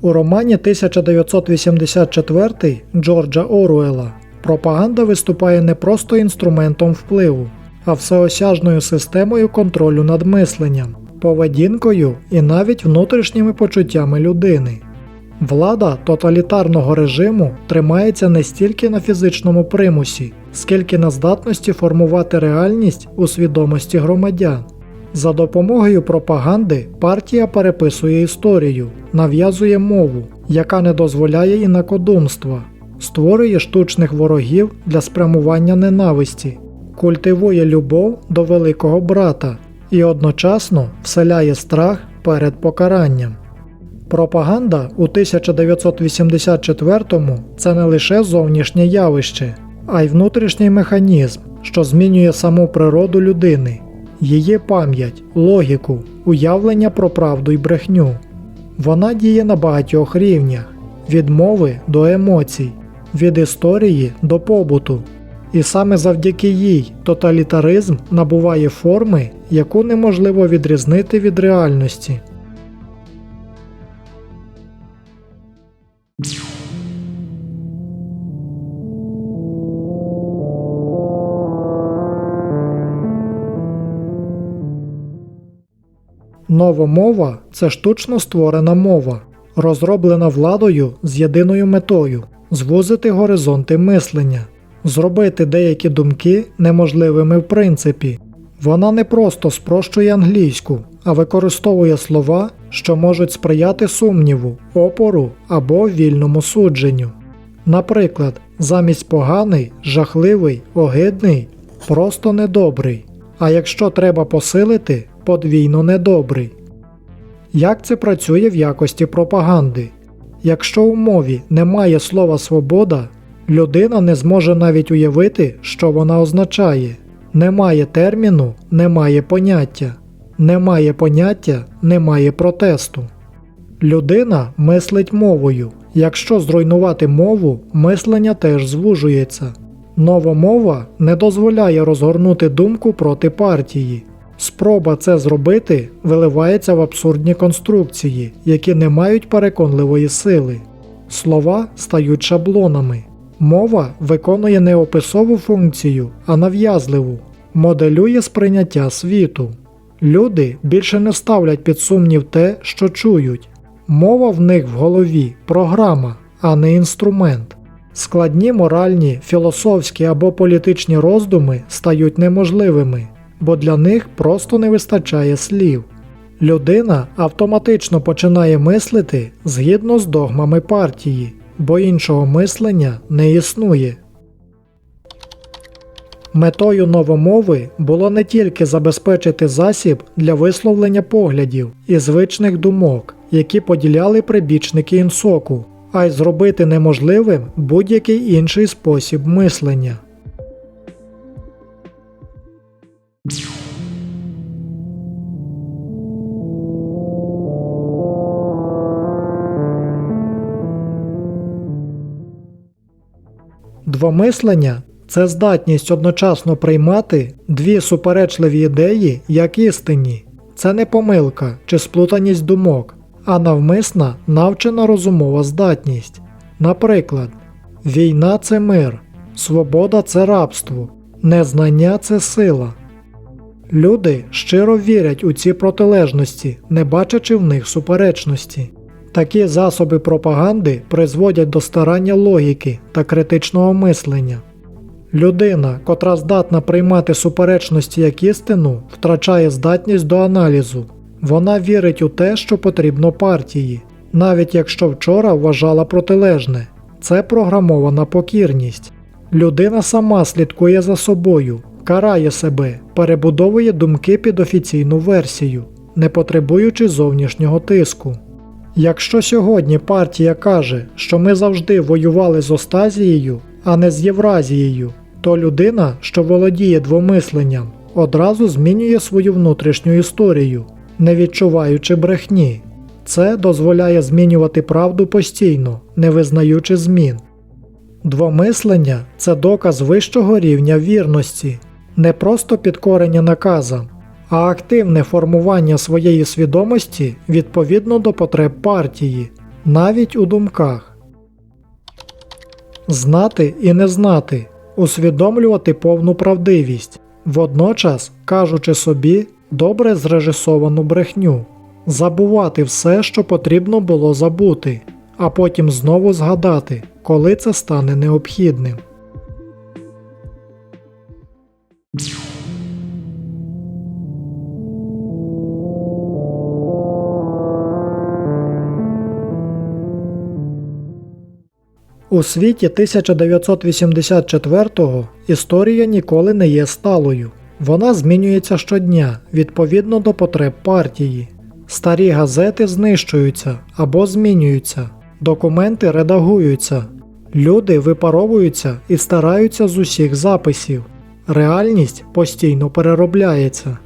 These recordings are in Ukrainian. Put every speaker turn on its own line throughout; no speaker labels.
У романі 1984 Джорджа Оруела пропаганда виступає не просто інструментом впливу, а всеосяжною системою контролю над мисленням, поведінкою і навіть внутрішніми почуттями людини. Влада тоталітарного режиму тримається не стільки на фізичному примусі, скільки на здатності формувати реальність у свідомості громадян. За допомогою пропаганди партія переписує історію, нав'язує мову, яка не дозволяє інакодумства, створює штучних ворогів для спрямування ненависті, культивує любов до великого брата і одночасно вселяє страх перед покаранням. Пропаганда у 1984-му це не лише зовнішнє явище, а й внутрішній механізм, що змінює саму природу людини, її пам'ять, логіку, уявлення про правду й брехню. Вона діє на багатьох рівнях від мови до емоцій, від історії до побуту. І саме завдяки їй тоталітаризм набуває форми, яку неможливо відрізнити від реальності. Новомова це штучно створена мова, розроблена владою з єдиною метою звузити горизонти мислення, зробити деякі думки неможливими в принципі. Вона не просто спрощує англійську, а використовує слова, що можуть сприяти сумніву, опору або вільному судженню. Наприклад, замість поганий, жахливий, огидний, просто недобрий. А якщо треба посилити, подвійно недобрий. Як це працює в якості пропаганди? Якщо у мові немає слова свобода, людина не зможе навіть уявити, що вона означає. Немає терміну, немає поняття. Немає поняття, немає протесту. Людина мислить мовою. Якщо зруйнувати мову, мислення теж звужується. Нова мова не дозволяє розгорнути думку проти партії. Спроба це зробити виливається в абсурдні конструкції, які не мають переконливої сили. Слова стають шаблонами. Мова виконує не описову функцію, а нав'язливу, моделює сприйняття світу. Люди більше не ставлять під сумнів те, що чують. Мова в них в голові програма, а не інструмент. Складні моральні, філософські або політичні роздуми стають неможливими, бо для них просто не вистачає слів. Людина автоматично починає мислити згідно з догмами партії, бо іншого мислення не існує. Метою новомови було не тільки забезпечити засіб для висловлення поглядів і звичних думок, які поділяли прибічники інсоку, а й зробити неможливим будь-який інший спосіб мислення. Двомислення це здатність одночасно приймати дві суперечливі ідеї як істинні. Це не помилка чи сплутаність думок, а навмисна навчена розумова здатність. Наприклад, війна це мир, свобода це рабство, незнання це сила. Люди щиро вірять у ці протилежності, не бачачи в них суперечності. Такі засоби пропаганди призводять до старання логіки та критичного мислення. Людина, котра здатна приймати суперечності як істину, втрачає здатність до аналізу. Вона вірить у те, що потрібно партії, навіть якщо вчора вважала протилежне. Це програмована покірність. Людина сама слідкує за собою, карає себе, перебудовує думки під офіційну версію, не потребуючи зовнішнього тиску. Якщо сьогодні партія каже, що ми завжди воювали з Остазією, а не з Євразією, то людина, що володіє двомисленням, одразу змінює свою внутрішню історію, не відчуваючи брехні. Це дозволяє змінювати правду постійно, не визнаючи змін. Двомислення це доказ вищого рівня вірності, не просто підкорення наказам, а активне формування своєї свідомості відповідно до потреб партії. навіть у думках. Знати і не знати, усвідомлювати повну правдивість, водночас кажучи собі добре зрежисовану брехню, забувати все, що потрібно було забути, а потім знову згадати, коли це стане необхідним. У світі 1984-го історія ніколи не є сталою. Вона змінюється щодня відповідно до потреб партії. Старі газети знищуються або змінюються, документи редагуються, люди випаровуються і стараються з усіх записів. Реальність постійно переробляється.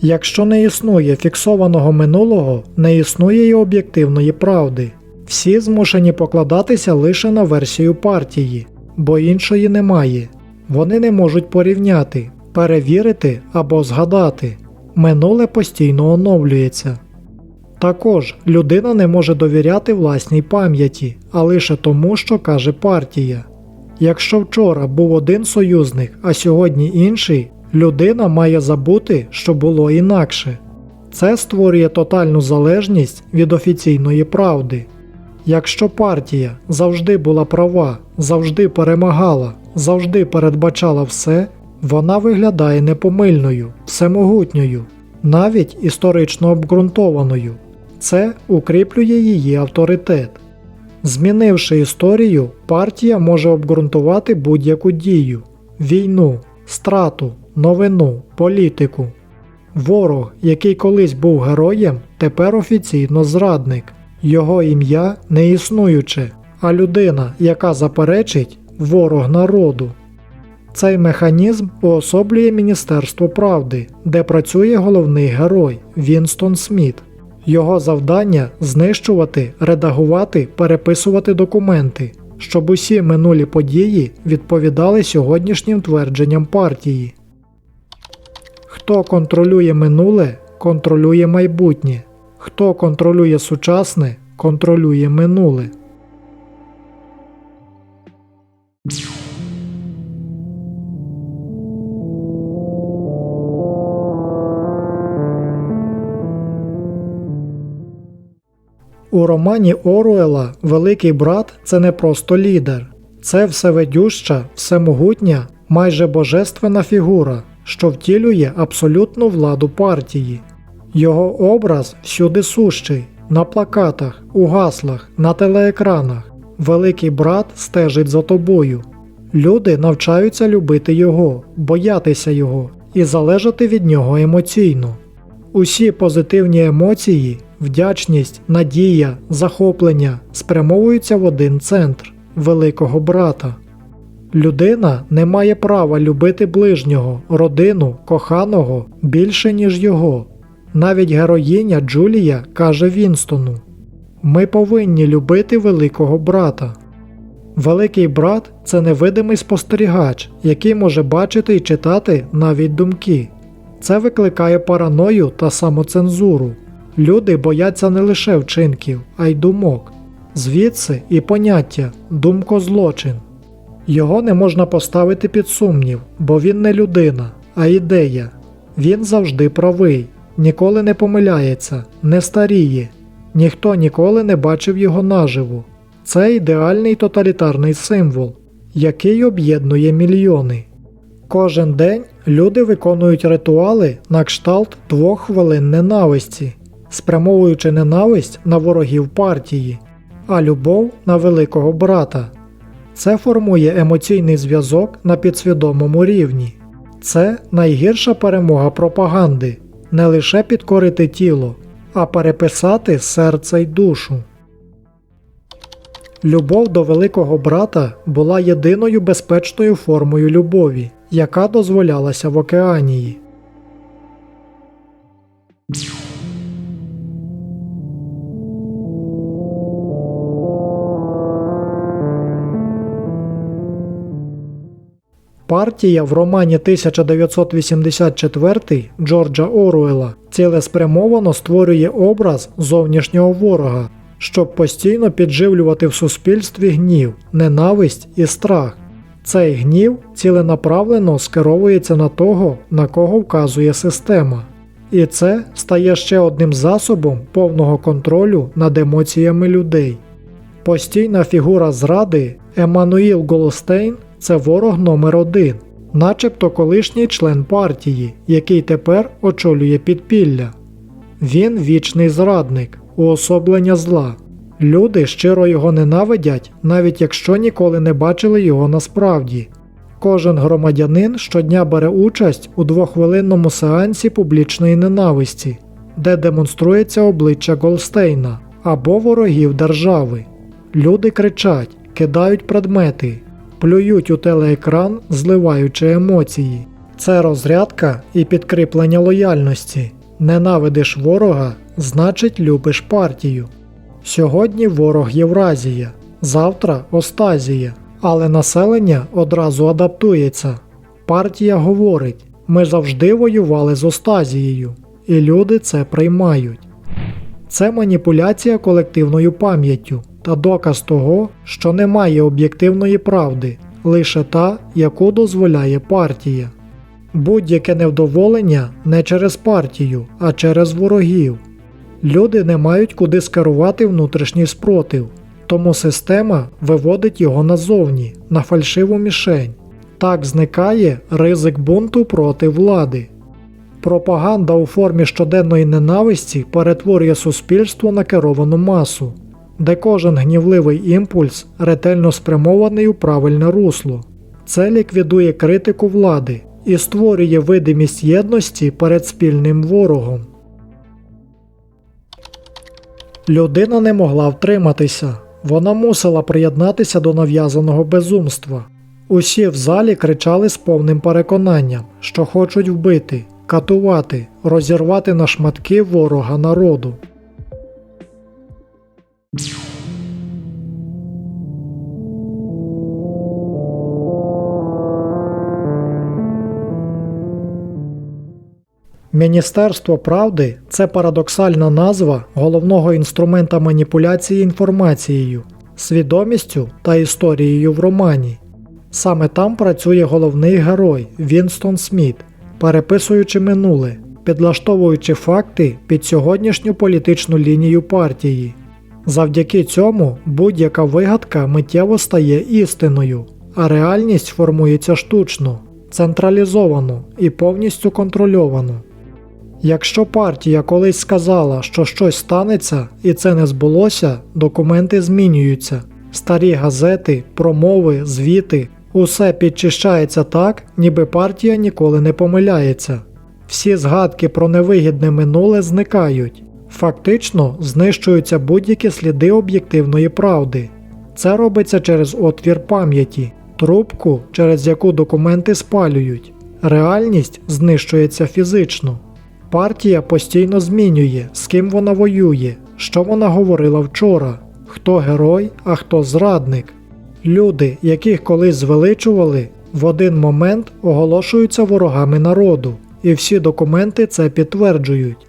Якщо не існує фіксованого минулого, не існує й об'єктивної правди. Всі змушені покладатися лише на версію партії, бо іншої немає. Вони не можуть порівняти, перевірити або згадати. Минуле постійно оновлюється. Також людина не може довіряти власній пам'яті, а лише тому, що каже партія. Якщо вчора був один союзник, а сьогодні інший, людина має забути, що було інакше. Це створює тотальну залежність від офіційної правди. Якщо партія завжди була права, завжди перемагала, завжди передбачала все, вона виглядає непомильною, всемогутньою, навіть історично обґрунтованою. Це укріплює її авторитет. Змінивши історію, партія може обґрунтувати будь-яку дію, війну, страту, новину, політику. Ворог, який колись був героєм, тепер офіційно зрадник. Його ім'я не існуюче, а людина, яка заперечить ворог народу. Цей механізм уособлює Міністерство правди, де працює головний герой Вінстон Сміт. Його завдання знищувати, редагувати, переписувати документи, щоб усі минулі події відповідали сьогоднішнім твердженням партії. Хто контролює минуле, контролює майбутнє. Хто контролює сучасне, контролює минуле. У романі Оруела Великий брат це не просто лідер, це всеведюща, всемогутня, майже божественна фігура, що втілює абсолютну владу партії. Його образ всюди сущий, на плакатах, у гаслах, на телеекранах. Великий брат стежить за тобою. Люди навчаються любити його, боятися його і залежати від нього емоційно. Усі позитивні емоції, вдячність, надія, захоплення спрямовуються в один центр великого брата. Людина не має права любити ближнього, родину, коханого більше, ніж його. Навіть героїня Джулія каже Вінстону: Ми повинні любити великого брата. Великий брат це невидимий спостерігач, який може бачити і читати навіть думки. Це викликає параною та самоцензуру. Люди бояться не лише вчинків, а й думок. Звідси і поняття думкозлочин. Його не можна поставити під сумнів, бо він не людина, а ідея. Він завжди правий, ніколи не помиляється, не старіє, ніхто ніколи не бачив його наживу. Це ідеальний тоталітарний символ, який об'єднує мільйони. Кожен день люди виконують ритуали на кшталт двох хвилин ненависті, спрямовуючи ненависть на ворогів партії, а любов на великого брата. Це формує емоційний зв'язок на підсвідомому рівні. Це найгірша перемога пропаганди не лише підкорити тіло, а переписати серце й душу. Любов до великого брата була єдиною безпечною формою любові, яка дозволялася в океанії. Партія в романі 1984 Джорджа Оруела цілеспрямовано створює образ зовнішнього ворога, щоб постійно підживлювати в суспільстві гнів, ненависть і страх. Цей гнів ціленаправлено скеровується на того, на кого вказує система. І це стає ще одним засобом повного контролю над емоціями людей. Постійна фігура зради Еммануїл Голстейн це ворог номер один, начебто колишній член партії, який тепер очолює підпілля. Він вічний зрадник, уособлення зла. Люди щиро його ненавидять, навіть якщо ніколи не бачили його насправді. Кожен громадянин щодня бере участь у двохвилинному сеансі публічної ненависті, де демонструється обличчя Голстейна або ворогів держави. Люди кричать, кидають предмети, плюють у телеекран, зливаючи емоції. Це розрядка і підкріплення лояльності. Ненавидиш ворога, значить любиш партію. Сьогодні ворог Євразія, завтра Остазія, але населення одразу адаптується. Партія говорить: ми завжди воювали з Остазією, і люди це приймають. Це маніпуляція колективною пам'яттю та доказ того, що немає об'єктивної правди, лише та, яку дозволяє партія. Будь-яке невдоволення не через партію, а через ворогів. Люди не мають куди скерувати внутрішній спротив, тому система виводить його назовні, на фальшиву мішень. Так зникає ризик бунту проти влади. Пропаганда у формі щоденної ненависті перетворює суспільство на керовану масу, де кожен гнівливий імпульс ретельно спрямований у правильне русло. Це ліквідує критику влади і створює видимість єдності перед спільним ворогом. Людина не могла втриматися, вона мусила приєднатися до нав'язаного безумства. Усі в залі кричали з повним переконанням, що хочуть вбити, катувати, розірвати на шматки ворога народу. Міністерство правди це парадоксальна назва головного інструмента маніпуляції інформацією, свідомістю та історією в романі. Саме там працює головний герой Вінстон Сміт, переписуючи минуле, підлаштовуючи факти під сьогоднішню політичну лінію партії. Завдяки цьому будь-яка вигадка миттєво стає істиною, а реальність формується штучно, централізовано і повністю контрольовано. Якщо партія колись сказала, що щось станеться і це не збулося, документи змінюються. Старі газети, промови, звіти усе підчищається так, ніби партія ніколи не помиляється. Всі згадки про невигідне минуле зникають. Фактично знищуються будь-які сліди об'єктивної правди. Це робиться через отвір пам'яті, трубку, через яку документи спалюють. Реальність знищується фізично. Партія постійно змінює, з ким вона воює, що вона говорила вчора, хто герой, а хто зрадник. Люди, яких колись звеличували, в один момент оголошуються ворогами народу, і всі документи це підтверджують.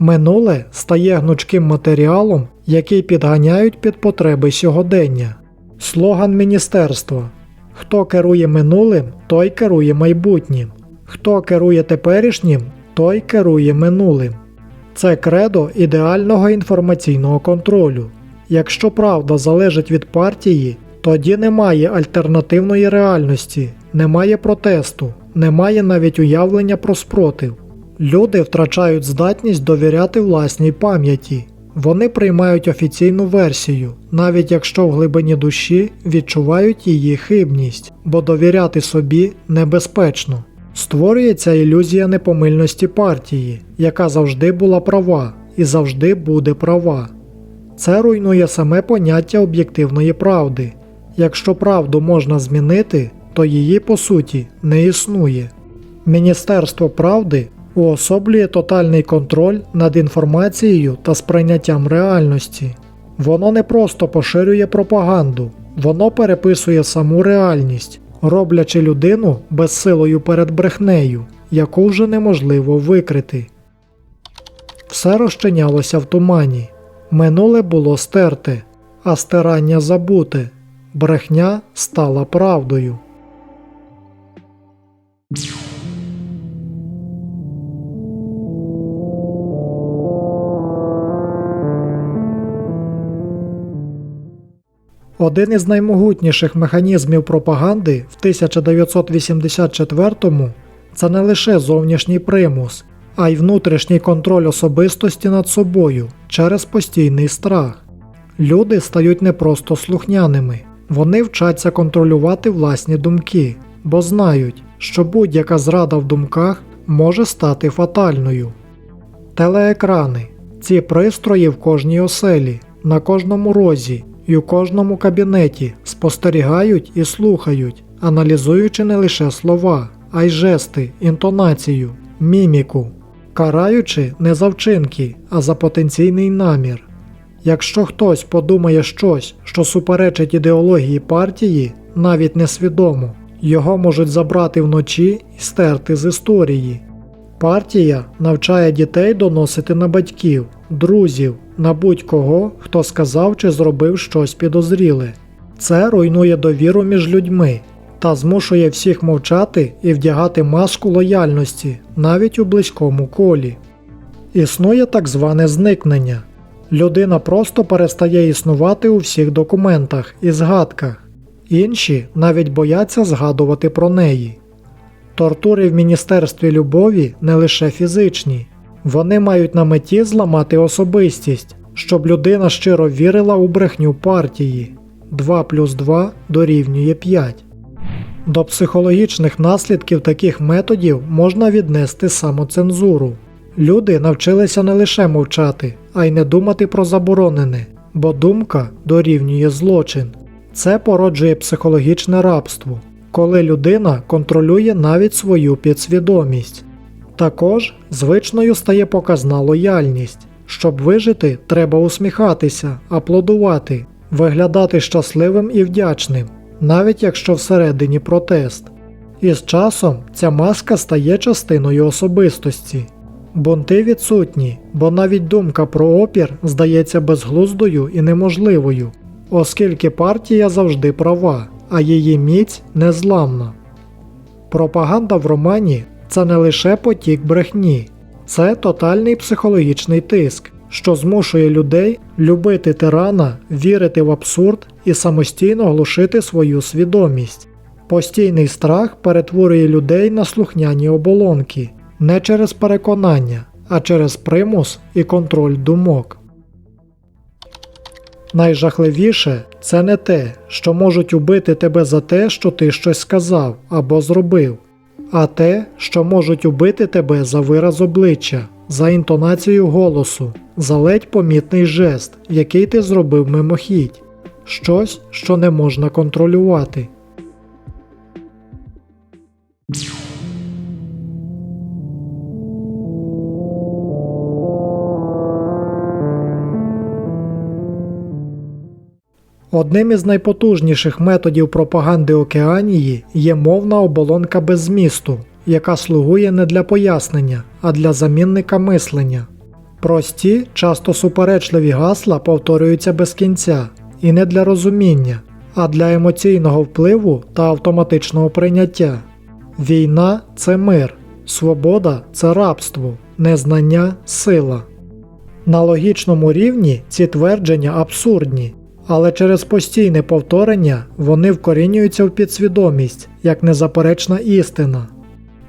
Минуле стає гнучким матеріалом, який підганяють під потреби сьогодення. Слоган міністерства: Хто керує минулим, той керує майбутнім. Хто керує теперішнім, той керує минулим. Це кредо ідеального інформаційного контролю. Якщо правда залежить від партії, тоді немає альтернативної реальності, немає протесту, немає навіть уявлення про спротив. Люди втрачають здатність довіряти власній пам'яті. Вони приймають офіційну версію, навіть якщо в глибині душі відчувають її хибність, бо довіряти собі небезпечно. Створюється ілюзія непомильності партії, яка завжди була права і завжди буде права. Це руйнує саме поняття об'єктивної правди. Якщо правду можна змінити, то її по суті не існує. Міністерство правди уособлює тотальний контроль над інформацією та сприйняттям реальності. Воно не просто поширює пропаганду, воно переписує саму реальність, роблячи людину безсилою перед брехнею, яку вже неможливо викрити. Все розчинялося в тумані. Минуле було стерте, а стирання забуте. Брехня стала правдою. Один із наймогутніших механізмів пропаганди в 1984-му це не лише зовнішній примус, а й внутрішній контроль особистості над собою через постійний страх. Люди стають не просто слухняними, вони вчаться контролювати власні думки, бо знають, що будь-яка зрада в думках може стати фатальною. Телеекрани ці пристрої в кожній оселі, на кожному розі і у кожному кабінеті спостерігають і слухають, аналізуючи не лише слова, а й жести, інтонацію, міміку, караючи не за вчинки, а за потенційний намір. Якщо хтось подумає щось, що суперечить ідеології партії, навіть несвідомо, його можуть забрати вночі і стерти з історії. Партія навчає дітей доносити на батьків, друзів, на будь-кого, хто сказав чи зробив щось підозріле. Це руйнує довіру між людьми та змушує всіх мовчати і вдягати маску лояльності навіть у близькому колі. Існує так зване зникнення. Людина просто перестає існувати у всіх документах і згадках, інші навіть бояться згадувати про неї. Тортури в Міністерстві любові не лише фізичні, вони мають на меті зламати особистість, щоб людина щиро вірила у брехню партії 2 плюс 2 дорівнює 5. До психологічних наслідків таких методів можна віднести самоцензуру. Люди навчилися не лише мовчати, а й не думати про заборонене, бо думка дорівнює злочин. Це породжує психологічне рабство, коли людина контролює навіть свою підсвідомість. Також звичною стає показна лояльність. Щоб вижити, треба усміхатися, аплодувати, виглядати щасливим і вдячним, навіть якщо всередині протест. І з часом ця маска стає частиною особистості. Бунти відсутні, бо навіть думка про опір здається безглуздою і неможливою, оскільки партія завжди права, а її міць незламна. Пропаганда в романі це не лише потік брехні, це тотальний психологічний тиск, що змушує людей любити тирана, вірити в абсурд і самостійно глушити свою свідомість. Постійний страх перетворює людей на слухняні оболонки не через переконання, а через примус і контроль думок. Найжахливіше це не те, що можуть убити тебе за те, що ти щось сказав або зробив, а те, що можуть убити тебе за вираз обличчя, за інтонацію голосу, за ледь помітний жест, який ти зробив мимохідь, щось, що не можна контролювати. Одним із найпотужніших методів пропаганди Океанії є мовна оболонка без змісту, яка слугує не для пояснення, а для замінника мислення. Прості, часто суперечливі гасла повторюються без кінця, і не для розуміння, а для емоційного впливу та автоматичного прийняття. Війна це мир, свобода це рабство, незнання сила. На логічному рівні ці твердження абсурдні, але через постійне повторення вони вкорінюються в підсвідомість як незаперечна істина.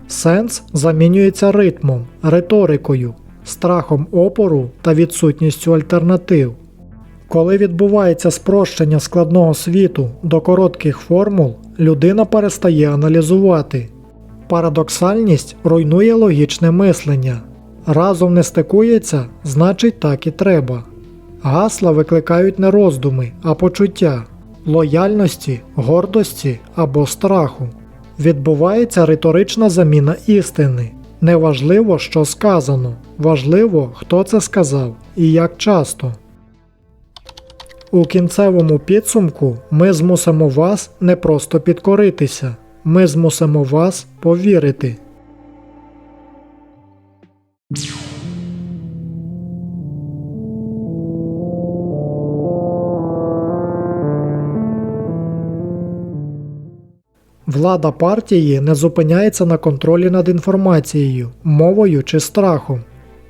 Сенс замінюється ритмом, риторикою, страхом опору та відсутністю альтернатив. Коли відбувається спрощення складного світу до коротких формул, людина перестає аналізувати. Парадоксальність руйнує логічне мислення. Разом не стикується, значить так і треба. Гасла викликають не роздуми, а почуття лояльності, гордості або страху. Відбувається риторична заміна істини. Неважливо, що сказано, важливо, хто це сказав і як часто. У кінцевому підсумку ми змусимо вас не просто підкоритися, ми змусимо вас повірити. Влада партії не зупиняється на контролі над інформацією, мовою чи страхом.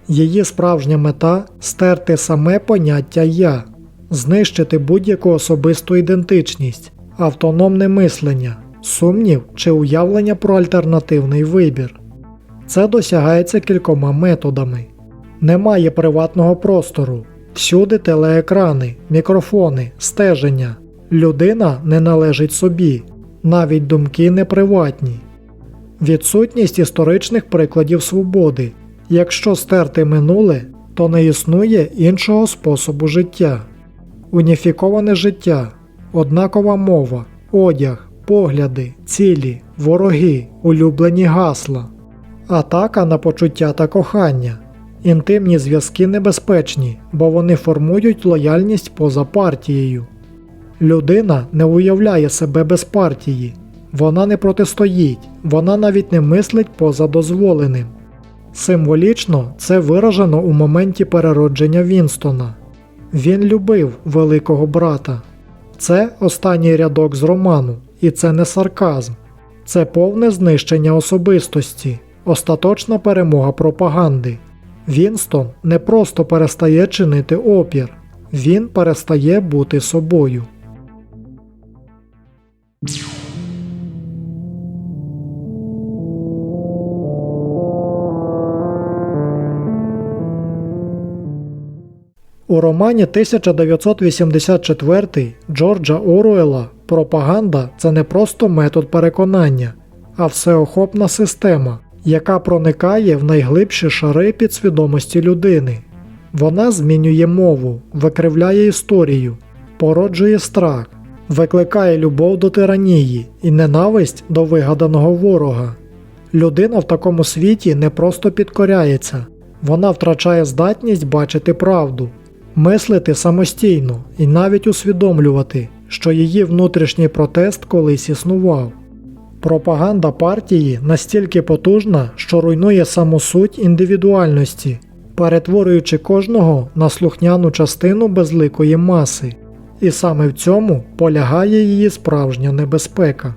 Її справжня мета стерти саме поняття я, знищити будь-яку особисту ідентичність, автономне мислення, сумнів чи уявлення про альтернативний вибір. Це досягається кількома методами. Немає приватного простору, всюди телеекрани, мікрофони, стеження. Людина не належить собі, навіть думки не приватні. Відсутність історичних прикладів свободи. Якщо стерти минуле, то не існує іншого способу життя. Уніфіковане життя, однакова мова, одяг, погляди, цілі, вороги, улюблені гасла, атака на почуття та кохання. Інтимні зв'язки небезпечні, бо вони формують лояльність поза партією. Людина не уявляє себе без партії, вона не протистоїть, вона навіть не мислить поза дозволеним. Символічно це виражено у моменті переродження Вінстона. Він любив великого брата. Це останній рядок з роману, і це не сарказм, це повне знищення особистості, остаточна перемога пропаганди. Вінстон не просто перестає чинити опір, він перестає бути собою. У романі 1984 Джорджа Оруела пропаганда це не просто метод переконання, а всеохопна система, яка проникає в найглибші шари підсвідомості людини. Вона змінює мову, викривляє історію, породжує страх, викликає любов до тиранії і ненависть до вигаданого ворога. Людина в такому світі не просто підкоряється, вона втрачає здатність бачити правду, мислити самостійно і навіть усвідомлювати, що її внутрішній протест колись існував. Пропаганда партії настільки потужна, що руйнує саму суть індивідуальності, перетворюючи кожного на слухняну частину безликої маси, і саме в цьому полягає її справжня небезпека.